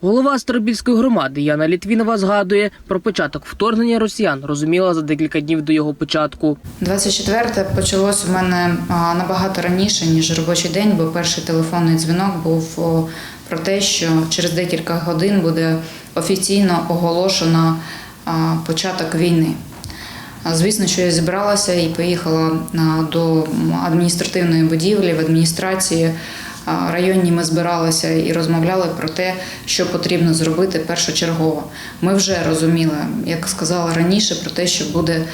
Голова Старобільської громади Яна Літвінова згадує про початок вторгнення росіян. Розуміла за декілька днів до його початку. 24 почалось у мене набагато раніше, ніж робочий день, бо перший телефонний дзвінок був про те, що через декілька годин буде офіційно оголошено початок війни. Звісно, що я зібралася і поїхала до адміністративної будівлі в адміністрації. Районні ми збиралися і розмовляли про те, що потрібно зробити першочергово. Ми вже розуміли, як сказала раніше, про те, що буде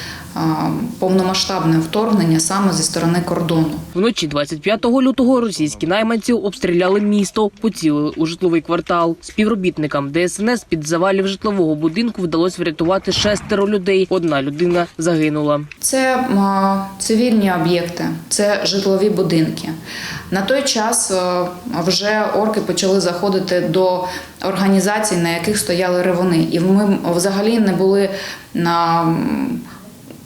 повномасштабне вторгнення саме зі сторони кордону. Вночі 25 лютого російські найманці обстріляли місто, поцілили у житловий квартал. Співробітникам ДСНС під завалів житлового будинку вдалося врятувати шестеро людей. Одна людина загинула. Це цивільні об'єкти, це житлові будинки. На той час вже орки почали заходити до організацій, на яких стояли ревони, і ми взагалі не були на.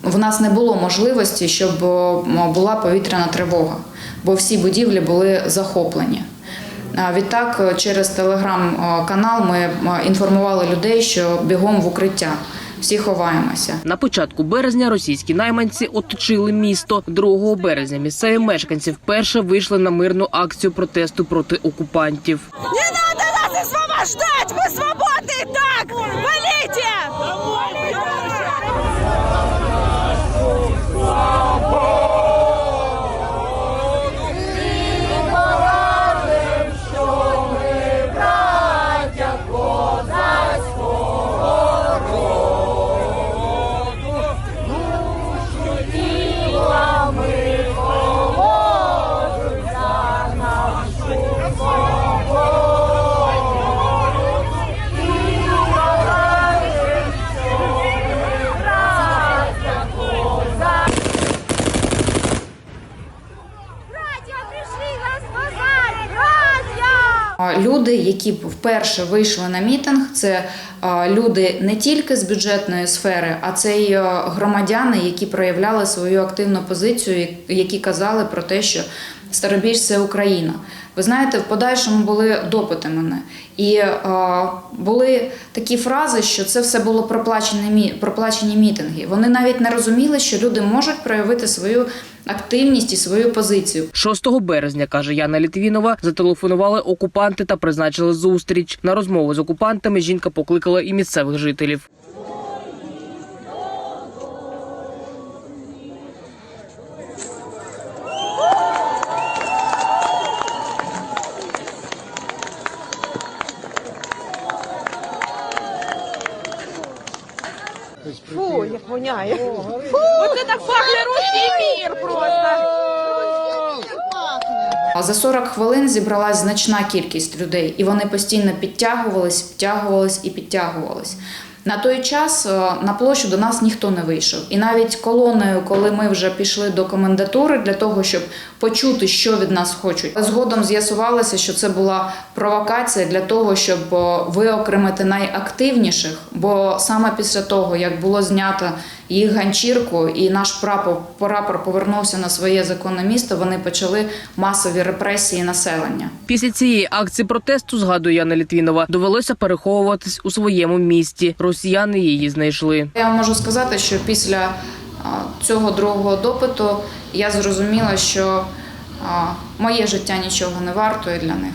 В нас не було можливості, щоб була повітряна тривога, бо всі будівлі були захоплені. А Відтак, через телеграм-канал ми е, інформували людей, що бігом в укриття. Всі ховаємося. На початку березня російські найманці оточили місто. 2 березня місцеві мешканці вперше вийшли на мирну акцію протесту проти окупантів. Не надо нас освобождать! Мы свободны и так! Валите! Люди, які вперше вийшли на мітинг, це люди не тільки з бюджетної сфери, а це й громадяни, які проявляли свою активну позицію, які казали про те, що Старобіж це Україна. Ви знаєте, в подальшому були допити мене, і а, були такі фрази, що це все було проплачені, проплачені мітинги. Вони навіть не розуміли, що люди можуть проявити свою активність і свою позицію. 6 березня, каже Яна Літвінова, зателефонували окупанти та призначили зустріч. На розмову з окупантами жінка покликала і місцевих жителів. Фу, як воняє. Фу, Оце так пахне руський мір просто. А За 40 хвилин зібралась значна кількість людей, і вони постійно підтягувались, підтягувались і підтягувались. На той час е, на площу до нас ніхто не вийшов. І навіть колоною, коли ми вже пішли до комендатури для того, щоб почути, що від нас хочуть, згодом з'ясувалося, що це була провокація для того, щоб е, виокремити найактивніших. Бо саме після того, як було знято їх ганчірку, і наш прапор, прапор повернувся на своє законне місто, вони почали масові репресії населення. Після цієї акції протесту, згадує Яна Літвінова, довелося переховуватись у своєму місті. Росіяни її знайшли. Я можу сказати, що після цього другого допиту я зрозуміла, що моє життя нічого не вартує для них.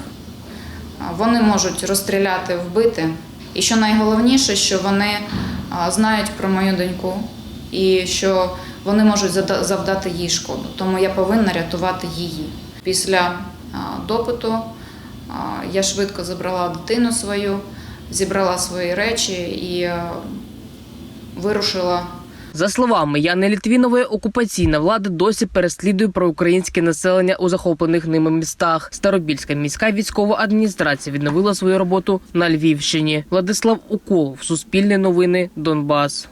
Вони можуть розстріляти, вбити. І що найголовніше, що вони знають про мою доньку і що вони можуть завдати їй шкоду. Тому я повинна рятувати її. Після допиту я швидко забрала дитину свою, зібрала свої речі і вирушила За словами Яни Літвінової, окупаційна влада досі переслідує проукраїнське населення у захоплених ними містах. Старобільська міська військова адміністрація відновила свою роботу на Львівщині. Владислав Уколов, Суспільне новини, Донбас.